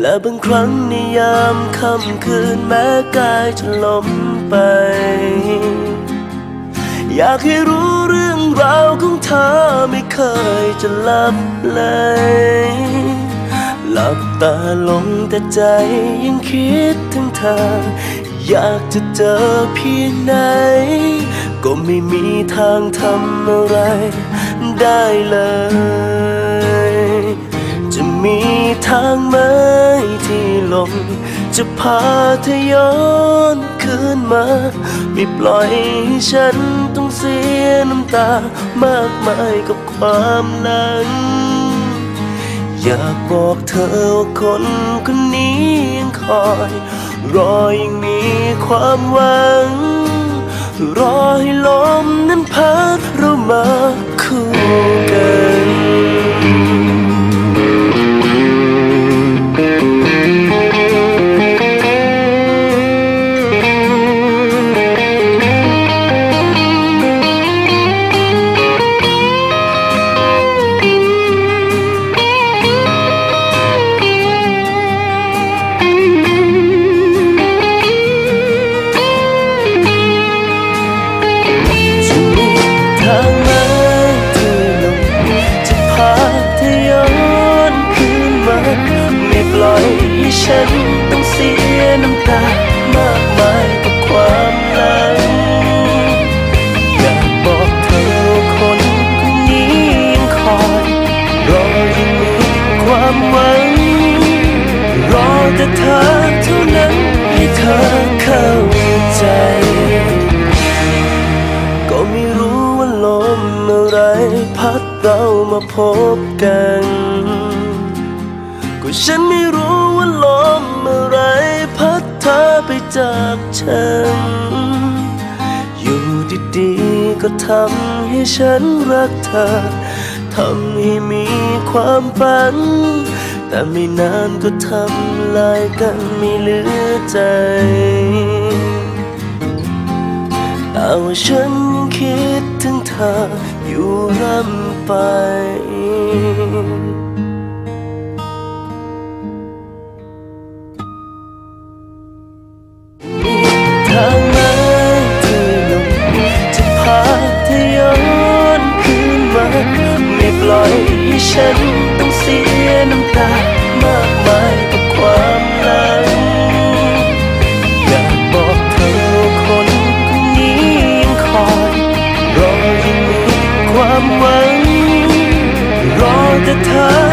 และบางครั้งในยามค่ำคืนแม้กายจะล้มไป อยากให้รู้เรื่องราวของเธอไม่เคยจะหลับไหลหลับตาลงแต่ใจยังคิดถึงเธอ อยากจะเจอเพียงไหน ก็ไม่มีทางทำอะไรได้เลย จะมีทางไหม ลม จะพาเธอย้อนคืนมา ไม่ปล่อยให้ฉันต้องเสียน้ำตา มากมายกับความหลังอยากบอกเธอว่าคนคนนี้ยังคอย รอยังมีความหวัง รอให้ลมนั้นพัดเรามา ให้ฉันต้องเสียน้ำตามากมายกับความหลังอยากบอกเธอคนคนนี้ยังคอยรอยังมีความหวัง รอแต่เธอเท่านั้นให้เธอเข้าใจ ก็ไม่รู้ว่าลมอะไร พัดเรามาพบกัน ก็ฉันไม่รู้ว่าลมอะไรพัดเธอไปจากฉัน อยู่ดีๆก็ทำให้ฉันรักเธอ ทำให้มีความฝัน แต่ไม่นานก็ทำลายกันไม่เหลือใจแต่ว่าฉันยังคิดถึงเธออยู่ร่ำไป ให้ฉันต้องเสียน้ำตามากมายกับความหลังอยากบอกเธอคนคนนี้ยังคอยรอยิ่งมีความหวังรอแต่เธอ